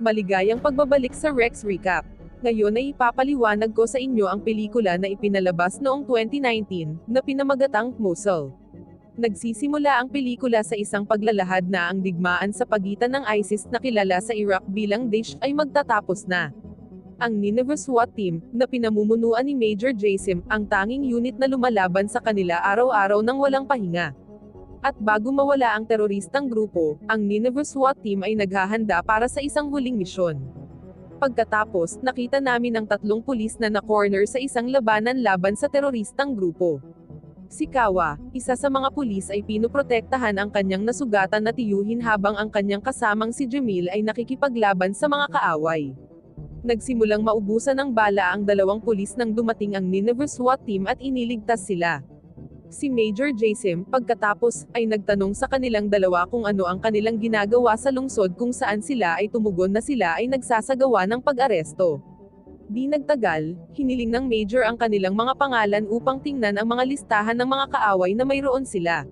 Maligayang pagbabalik sa Rex Recap. Ngayon ay ipapaliwanag ko sa inyo ang pelikula na ipinalabas noong 2019, na pinamagatang Mosul. Nagsisimula ang pelikula sa isang paglalahad na ang digmaan sa pagitan ng ISIS na kilala sa Iraq bilang Daesh ay magtatapos na. Ang Nineveh SWAT team, na pinamumunuan ni Major Jasim, ang tanging unit na lumalaban sa kanila araw-araw ng walang pahinga. At bago mawala ang teroristang grupo, ang Nineveh SWAT team ay naghahanda para sa isang huling misyon. Pagkatapos, nakita namin ang tatlong pulis na na-corner sa isang labanan laban sa teroristang grupo. Si Kawa, isa sa mga pulis ay pinoprotektahan ang kanyang nasugatan na tiyuhin habang ang kanyang kasamang si Jamil ay nakikipaglaban sa mga kaaway. Nagsimulang maubusan ng bala ang dalawang pulis nang dumating ang Nineveh SWAT team at iniligtas sila. Si Major Jasim, pagkatapos, ay nagtanong sa kanilang dalawa kung ano ang kanilang ginagawa sa lungsod kung saan sila ay tumugon na sila ay nagsasagawa ng pag-aresto. Di nagtagal, hiniling ng Major ang kanilang mga pangalan upang tingnan ang mga listahan ng mga kaaway na mayroon sila.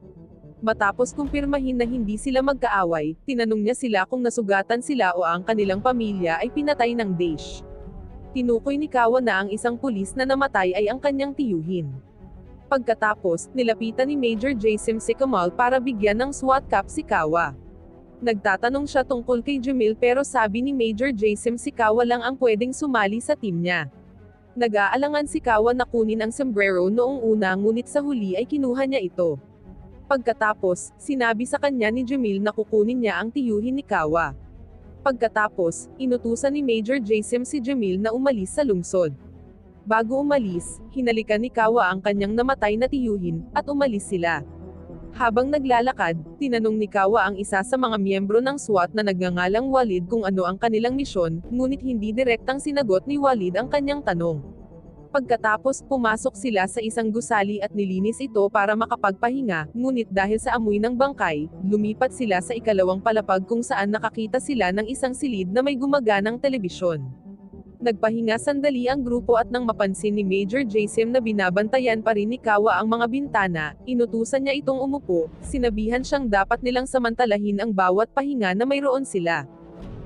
Matapos kumpirmahin na hindi sila magkaaway, tinanong niya sila kung nasugatan sila o ang kanilang pamilya ay pinatay ng Daesh. Tinukoy ni Kawa na ang isang pulis na namatay ay ang kanyang tiyuhin. Pagkatapos, nilapitan ni Major Jasim si Kamal para bigyan ng SWAT cap si Kawa. Nagtatanong siya tungkol kay Jamil pero sabi ni Major Jasim si Kawa lang ang pwedeng sumali sa team niya. Nag-aalangan si Kawa na kunin ang sombrero noong una ngunit sa huli ay kinuha niya ito. Pagkatapos, sinabi sa kanya ni Jamil na kukunin niya ang tiyuhin ni Kawa. Pagkatapos, inutusan ni Major Jasim si Jamil na umalis sa lungsod. Bago umalis, hinalikan ni Kawa ang kanyang namatay na tiyuhin, at umalis sila. Habang naglalakad, tinanong ni Kawa ang isa sa mga miyembro ng SWAT na nagngangalang Walid kung ano ang kanilang misyon, ngunit hindi direktang sinagot ni Walid ang kanyang tanong. Pagkatapos, pumasok sila sa isang gusali at nilinis ito para makapagpahinga, ngunit dahil sa amoy ng bangkay, lumipat sila sa ikalawang palapag kung saan nakakita sila ng isang silid na may gumaganang telebisyon. Nagpahinga sandali ang grupo at nang mapansin ni Major Jasim na binabantayan pa rin ni Kawa ang mga bintana, inutusan niya itong umupo, sinabihan siyang dapat nilang samantalahin ang bawat pahinga na mayroon sila.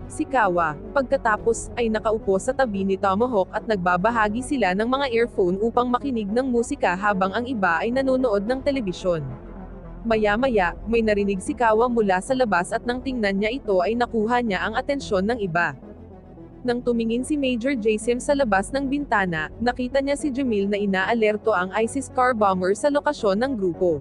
Si Kawa, pagkatapos, ay nakaupo sa tabi ni Tomahawk at nagbabahagi sila ng mga earphone upang makinig ng musika habang ang iba ay nanonood ng telebisyon. Maya-maya, may narinig si Kawa mula sa labas at nang tingnan niya ito ay nakuha niya ang atensyon ng iba. Nang tumingin si Major Jasim sa labas ng bintana, nakita niya si Jamil na inaalerto ang ISIS car bomber sa lokasyon ng grupo.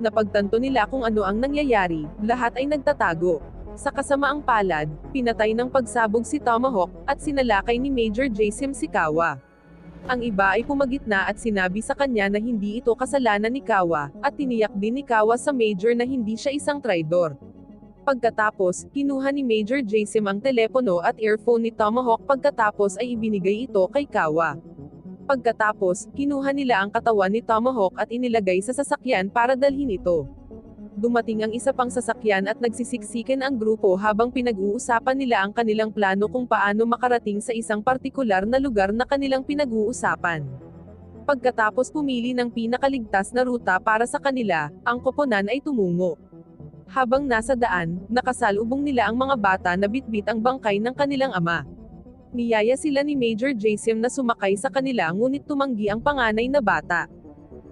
Napagtanto nila kung ano ang nangyayari, lahat ay nagtatago. Sa kasamaang palad, pinatay ng pagsabog si Tomahawk, at sinalakay ni Major Jasim si Kawa. Ang iba ay pumagitna at sinabi sa kanya na hindi ito kasalanan ni Kawa, at tiniyak din ni Kawa sa Major na hindi siya isang traidor. Pagkatapos, kinuha ni Major Jasim ang telepono at earphone ni Tomahawk pagkatapos ay ibinigay ito kay Kawa. Pagkatapos, kinuha nila ang katawan ni Tomahawk at inilagay sa sasakyan para dalhin ito. Dumating ang isa pang sasakyan at nagsisiksikan ang grupo habang pinag-uusapan nila ang kanilang plano kung paano makarating sa isang partikular na lugar na kanilang pinag-uusapan. Pagkatapos pumili ng pinakaligtas na ruta para sa kanila, ang koponan ay tumungo. Habang nasa daan, nakasalubong nila ang mga bata na bitbit ang bangkay ng kanilang ama. Niyaya sila ni Major Jasim na sumakay sa kanila ngunit tumanggi ang panganay na bata.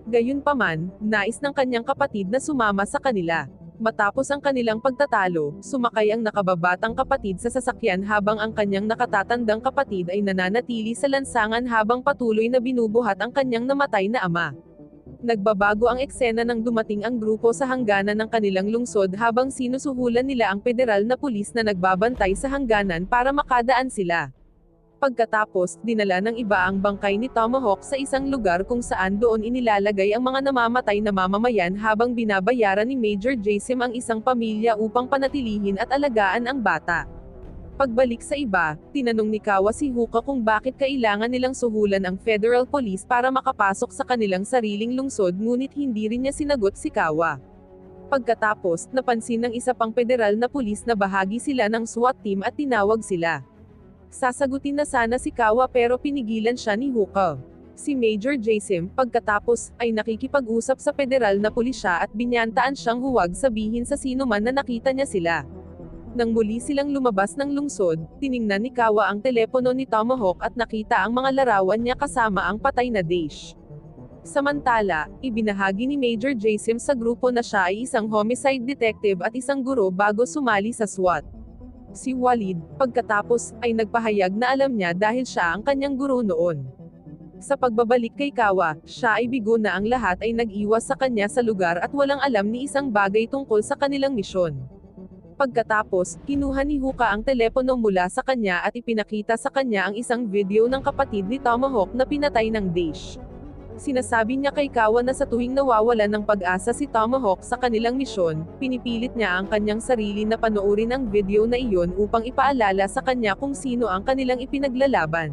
Gayunpaman, nais ng kanyang kapatid na sumama sa kanila. Matapos ang kanilang pagtatalo, sumakay ang nakababatang kapatid sa sasakyan habang ang kanyang nakatatandang kapatid ay nananatili sa lansangan habang patuloy na binubuhat ang kanyang namatay na ama. Nagbabago ang eksena nang dumating ang grupo sa hangganan ng kanilang lungsod habang sinusuhulan nila ang federal na pulis na nagbabantay sa hangganan para makadaan sila. Pagkatapos, dinala ng iba ang bangkay ni Tomahawk sa isang lugar kung saan doon inilalagay ang mga namamatay na mamamayan habang binabayaran ni Major Jasim ang isang pamilya upang panatilihin at alagaan ang bata. Pagbalik sa iba, tinanong ni Kawa si Huka kung bakit kailangan nilang suhulan ang federal police para makapasok sa kanilang sariling lungsod ngunit hindi rin niya sinagot si Kawa. Pagkatapos, napansin ng isa pang federal na pulis na bahagi sila ng SWAT team at tinawag sila. Sasagutin na sana si Kawa pero pinigilan siya ni Huka. Si Major Jasim, pagkatapos, ay nakikipag-usap sa federal na pulisya at binyantaan siyang huwag sabihin sa sino man na nakita niya sila. Nang muli silang lumabas ng lungsod, tiningnan ni Kawa ang telepono ni Tomahawk at nakita ang mga larawan niya kasama ang patay na Daesh. Samantala, ibinahagi ni Major Jasim sa grupo na siya ay isang homicide detective at isang guro bago sumali sa SWAT. Si Walid, pagkatapos, ay nagpahayag na alam niya dahil siya ang kanyang guro noon. Sa pagbabalik kay Kawa, siya ay bigo na ang lahat ay nag-iwas sa kanya sa lugar at walang alam ni isang bagay tungkol sa kanilang misyon. Pagkatapos, kinuha ni Huka ang telepono mula sa kanya at ipinakita sa kanya ang isang video ng kapatid ni Tomahawk na pinatay ng Daesh. Sinasabi niya kay Kawa na sa tuwing nawawalan ng pag-asa si Tomahawk sa kanilang misyon, pinipilit niya ang kanyang sarili na panoorin ang video na iyon upang ipaalala sa kanya kung sino ang kanilang ipinaglalaban.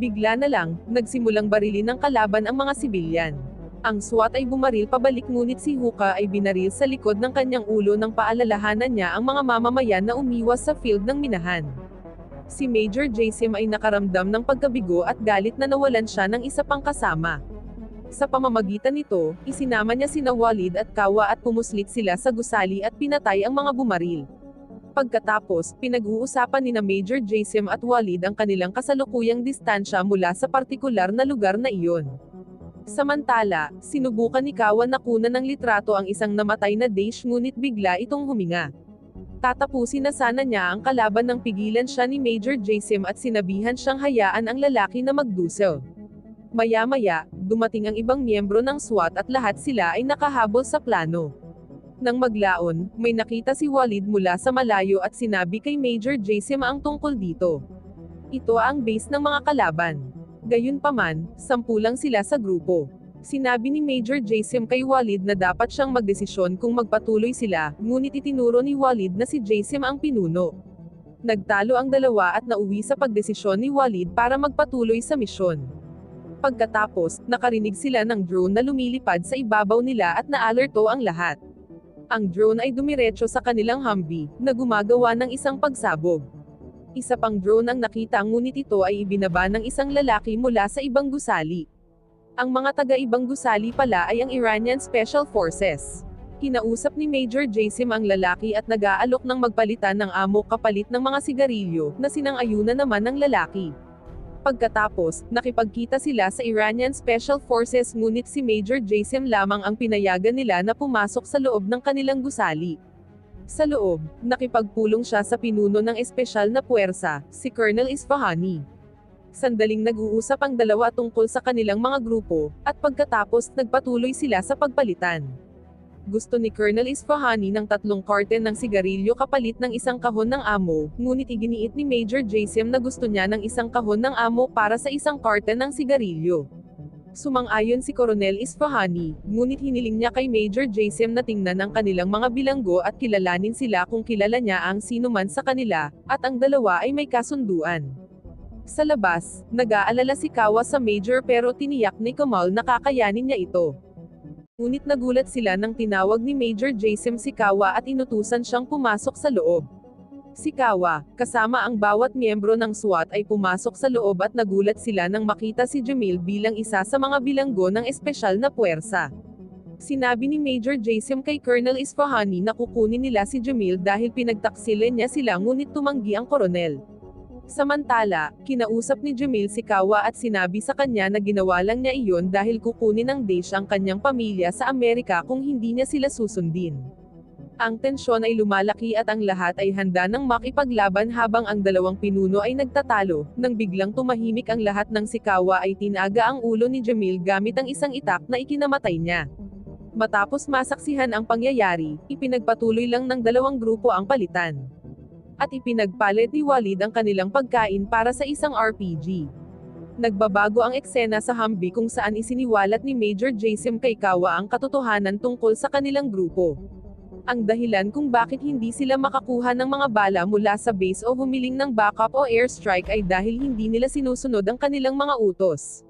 Bigla na lang, nagsimulang barilin ng kalaban ang mga sibilyan. Ang SWAT ay bumaril pabalik ngunit si Huka ay binaril sa likod ng kanyang ulo nang paalalahanan niya ang mga mamamayan na umiwas sa field ng minahan. Si Major Jasim ay nakaramdam ng pagkabigo at galit na nawalan siya ng isa pang kasama. Sa pamamagitan nito, isinama niya sina Walid at Kawa at pumuslit sila sa gusali at pinatay ang mga bumaril. Pagkatapos, pinag-uusapan ni na Major Jasim at Walid ang kanilang kasalukuyang distansya mula sa partikular na lugar na iyon. Samantala, sinubukan ni Kawa na kunan ng litrato ang isang namatay na Daesh ngunit bigla itong huminga. Tatapusin na sana niya ang kalaban nang pigilan siya ni Major Jasim at sinabihan siyang hayaan ang lalaki na magduso. Maya-maya, dumating ang ibang miyembro ng SWAT at lahat sila ay nakahabol sa plano. Nang maglaon, may nakita si Walid mula sa malayo at sinabi kay Major Jasim ang tungkol dito. Ito ang base ng mga kalaban. Gayunpaman, sampu lang sila sa grupo. Sinabi ni Major Jasim kay Walid na dapat siyang magdesisyon kung magpatuloy sila, ngunit itinuro ni Walid na si Jasim ang pinuno. Nagtalo ang dalawa at nauwi sa pagdesisyon ni Walid para magpatuloy sa misyon. Pagkatapos, nakarinig sila ng drone na lumilipad sa ibabaw nila at naalerto ang lahat. Ang drone ay dumiretso sa kanilang Humvee, na gumagawa ng isang pagsabog. Isa pang drone ang nakita ngunit ito ay ibinaba ng isang lalaki mula sa ibang gusali. Ang mga taga-ibang gusali pala ay ang Iranian Special Forces. Kinausap ni Major Jasim ang lalaki at nag-aalok ng magpalitan ng amo kapalit ng mga sigarilyo, na sinang-ayunan naman ng lalaki. Pagkatapos, nakipagkita sila sa Iranian Special Forces ngunit si Major Jasim lamang ang pinayagan nila na pumasok sa loob ng kanilang gusali. Sa loob, nakipagpulong siya sa pinuno ng espesyal na puwersa, si Colonel Isfahani. Sandaling nag-uusap ang dalawa tungkol sa kanilang mga grupo, at pagkatapos, nagpatuloy sila sa pagpalitan. Gusto ni Colonel Isfahani ng tatlong karton ng sigarilyo kapalit ng isang kahon ng amo, ngunit iginiit ni Major Jasim na gusto niya ng isang kahon ng amo para sa isang karton ng sigarilyo. Sumang-ayon si Coronel Isfahani, ngunit hiniling niya kay Major Jasim na tingnan ang kanilang mga bilanggo at kilalanin sila kung kilala niya ang sino man sa kanila, at ang dalawa ay may kasunduan. Sa labas, nag-aalala si Kawa sa Major pero tiniyak ni Kamal na kakayanin niya ito. Ngunit nagulat sila nang tinawag ni Major Jasim si Kawa at inutusan siyang pumasok sa loob. Si Kawa, kasama ang bawat miyembro ng SWAT ay pumasok sa loob at nagulat sila nang makita si Jamil bilang isa sa mga bilanggo ng espesyal na puwersa. Sinabi ni Major Jasim kay Colonel Isfahani na kukunin nila si Jamil dahil pinagtaksilan niya sila ngunit tumanggi ang koronel. Samantala, kinausap ni Jamil si Kawa at sinabi sa kanya na ginawa lang niya iyon dahil kukunin ng Daesh ang kanyang pamilya sa Amerika kung hindi niya sila susundin. Ang tensyon ay lumalaki at ang lahat ay handa ng makipaglaban habang ang dalawang pinuno ay nagtatalo, nang biglang tumahimik ang lahat ng sikawa ay tinaga ang ulo ni Jamil gamit ang isang itak na ikinamatay niya. Matapos masaksihan ang pangyayari, ipinagpatuloy lang ng dalawang grupo ang palitan. At ipinagpalit ni Walid ang kanilang pagkain para sa isang RPG. Nagbabago ang eksena sa Humvee kung saan isiniwalat ni Major Jasim kay Kawa ang katotohanan tungkol sa kanilang grupo ang dahilan kung bakit hindi sila makakuha ng mga bala mula sa base o humiling ng backup o airstrike ay dahil hindi nila sinusunod ang kanilang mga utos.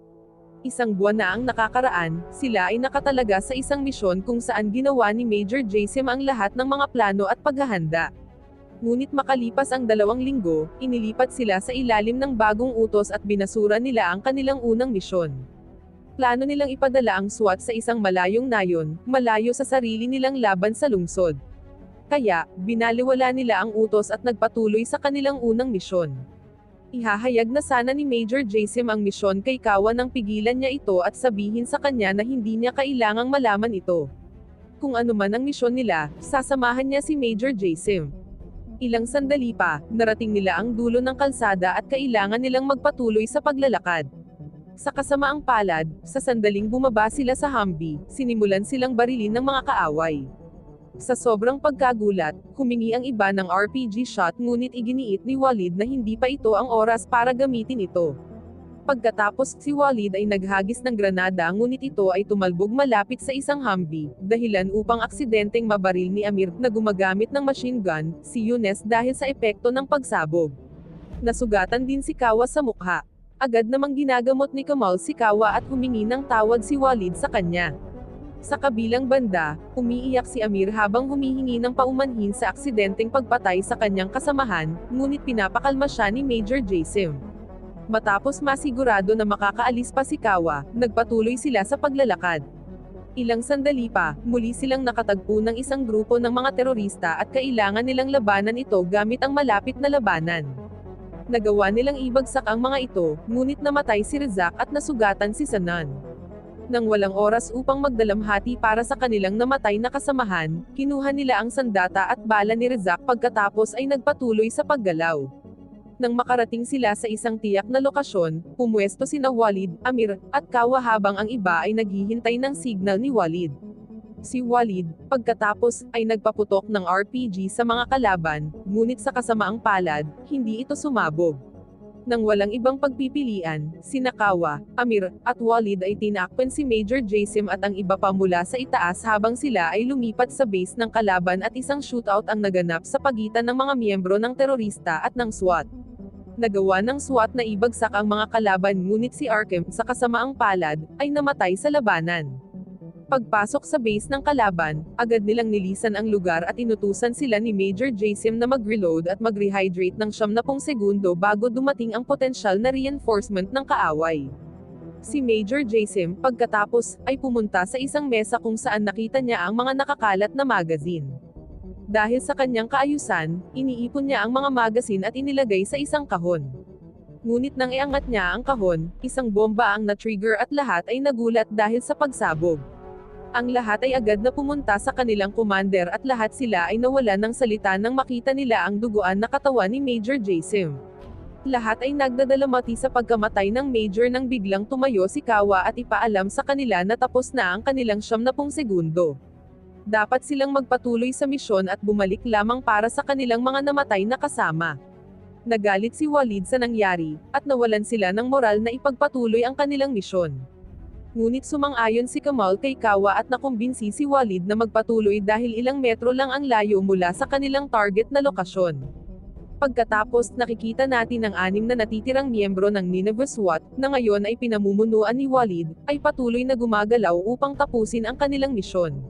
Isang buwan na ang nakakaraan, sila ay nakatalaga sa isang misyon kung saan ginawa ni Major Jasim ang lahat ng mga plano at paghahanda. Ngunit makalipas ang dalawang linggo, inilipat sila sa ilalim ng bagong utos at binasura nila ang kanilang unang misyon plano nilang ipadala ang SWAT sa isang malayong nayon, malayo sa sarili nilang laban sa lungsod. Kaya, binaliwala nila ang utos at nagpatuloy sa kanilang unang misyon. Ihahayag na sana ni Major Jasim ang misyon kay Kawa nang pigilan niya ito at sabihin sa kanya na hindi niya kailangang malaman ito. Kung ano man ang misyon nila, sasamahan niya si Major Jasim. Ilang sandali pa, narating nila ang dulo ng kalsada at kailangan nilang magpatuloy sa paglalakad. Sa kasamaang palad, sa sandaling bumaba sila sa Humvee, sinimulan silang barilin ng mga kaaway. Sa sobrang pagkagulat, humingi ang iba ng RPG shot ngunit iginiit ni Walid na hindi pa ito ang oras para gamitin ito. Pagkatapos si Walid ay naghagis ng granada ngunit ito ay tumalbog malapit sa isang Humvee, dahilan upang aksidenteng mabaril ni Amir na gumagamit ng machine gun, si Younes dahil sa epekto ng pagsabog. Nasugatan din si Kawa sa mukha. Agad namang ginagamot ni Kamal si Kawa at humingi ng tawad si Walid sa kanya. Sa kabilang banda, umiiyak si Amir habang humihingi ng paumanhin sa aksidenteng pagpatay sa kanyang kasamahan, ngunit pinapakalma siya ni Major Jasim. Matapos masigurado na makakaalis pa si Kawa, nagpatuloy sila sa paglalakad. Ilang sandali pa, muli silang nakatagpo ng isang grupo ng mga terorista at kailangan nilang labanan ito gamit ang malapit na labanan. Nagawa nilang ibagsak ang mga ito, ngunit namatay si Rizak at nasugatan si Sanan nang walang oras upang magdalamhati para sa kanilang namatay na kasamahan, kinuha nila ang sandata at bala ni Rezak pagkatapos ay nagpatuloy sa paggalaw. Nang makarating sila sa isang tiyak na lokasyon, pumwesto sina Walid, Amir, at Kawa habang ang iba ay naghihintay ng signal ni Walid. Si Walid, pagkatapos, ay nagpaputok ng RPG sa mga kalaban, ngunit sa kasamaang palad, hindi ito sumabog. Nang walang ibang pagpipilian, si Nakawa, Amir, at Walid ay tinakpan si Major Jasim at ang iba pa mula sa itaas habang sila ay lumipat sa base ng kalaban at isang shootout ang naganap sa pagitan ng mga miyembro ng terorista at ng SWAT. Nagawa ng SWAT na ibagsak ang mga kalaban ngunit si Arkham, sa kasamaang palad, ay namatay sa labanan. Pagpasok sa base ng kalaban, agad nilang nilisan ang lugar at inutusan sila ni Major Jasim na mag-reload at mag-rehydrate ng 70 segundo bago dumating ang potensyal na reinforcement ng kaaway. Si Major Jasim, pagkatapos, ay pumunta sa isang mesa kung saan nakita niya ang mga nakakalat na magazine. Dahil sa kanyang kaayusan, iniipon niya ang mga magazine at inilagay sa isang kahon. Ngunit nang iangat niya ang kahon, isang bomba ang na-trigger at lahat ay nagulat dahil sa pagsabog. Ang lahat ay agad na pumunta sa kanilang commander at lahat sila ay nawalan ng salita nang makita nila ang duguan na katawan ni Major Jasim. Lahat ay nagdadalamati sa pagkamatay ng Major nang biglang tumayo si Kawa at ipaalam sa kanila na tapos na ang kanilang 70 segundo. Dapat silang magpatuloy sa misyon at bumalik lamang para sa kanilang mga namatay na kasama. Nagalit si Walid sa nangyari, at nawalan sila ng moral na ipagpatuloy ang kanilang misyon. Ngunit sumang-ayon si Kamal kay Kawa at nakumbinsi si Walid na magpatuloy dahil ilang metro lang ang layo mula sa kanilang target na lokasyon. Pagkatapos, nakikita natin ang anim na natitirang miyembro ng Nineveh SWAT, na ngayon ay pinamumunuan ni Walid, ay patuloy na gumagalaw upang tapusin ang kanilang misyon.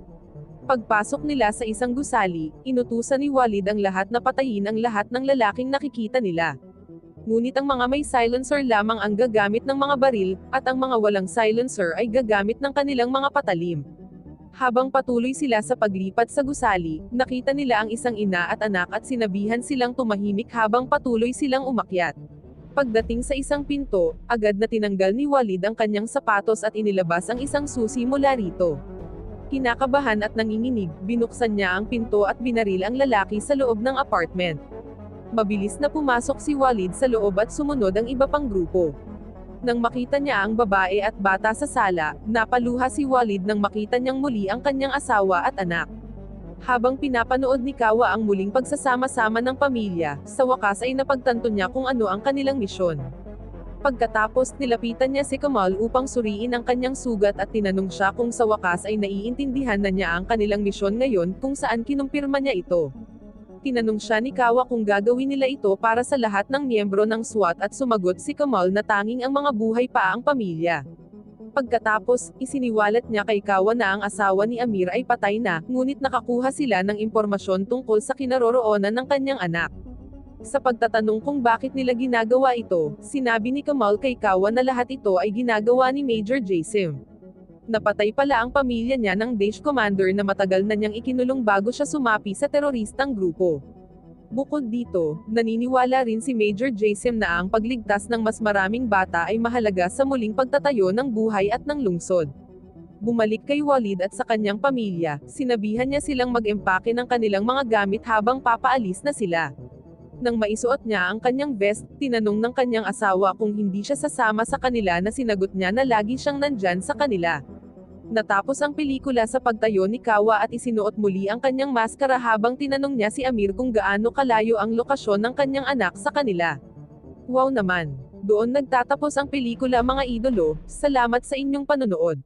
Pagpasok nila sa isang gusali, inutusan ni Walid ang lahat na patayin ang lahat ng lalaking nakikita nila ngunit ang mga may silencer lamang ang gagamit ng mga baril, at ang mga walang silencer ay gagamit ng kanilang mga patalim. Habang patuloy sila sa paglipat sa gusali, nakita nila ang isang ina at anak at sinabihan silang tumahimik habang patuloy silang umakyat. Pagdating sa isang pinto, agad na tinanggal ni Walid ang kanyang sapatos at inilabas ang isang susi mula rito. Kinakabahan at nanginginig, binuksan niya ang pinto at binaril ang lalaki sa loob ng apartment. Mabilis na pumasok si Walid sa loob at sumunod ang iba pang grupo. Nang makita niya ang babae at bata sa sala, napaluha si Walid nang makita niyang muli ang kanyang asawa at anak. Habang pinapanood ni Kawa ang muling pagsasama-sama ng pamilya, sa wakas ay napagtanto niya kung ano ang kanilang misyon. Pagkatapos, nilapitan niya si Kamal upang suriin ang kanyang sugat at tinanong siya kung sa wakas ay naiintindihan na niya ang kanilang misyon ngayon kung saan kinumpirma niya ito tinanong siya ni Kawa kung gagawin nila ito para sa lahat ng miyembro ng SWAT at sumagot si Kamal na tanging ang mga buhay pa ang pamilya. Pagkatapos, isiniwalat niya kay Kawa na ang asawa ni Amir ay patay na, ngunit nakakuha sila ng impormasyon tungkol sa kinaroroonan ng kanyang anak. Sa pagtatanong kung bakit nila ginagawa ito, sinabi ni Kamal kay Kawa na lahat ito ay ginagawa ni Major Jasim. Napatay pala ang pamilya niya ng Daesh Commander na matagal na niyang ikinulong bago siya sumapi sa teroristang grupo. Bukod dito, naniniwala rin si Major Jasim na ang pagligtas ng mas maraming bata ay mahalaga sa muling pagtatayo ng buhay at ng lungsod. Bumalik kay Walid at sa kanyang pamilya, sinabihan niya silang mag-empake ng kanilang mga gamit habang papaalis na sila. Nang maisuot niya ang kanyang vest, tinanong ng kanyang asawa kung hindi siya sasama sa kanila na sinagot niya na lagi siyang nandyan sa kanila. Natapos ang pelikula sa pagtayo ni Kawa at isinuot muli ang kanyang maskara habang tinanong niya si Amir kung gaano kalayo ang lokasyon ng kanyang anak sa kanila. Wow naman! Doon nagtatapos ang pelikula mga idolo, salamat sa inyong panonood.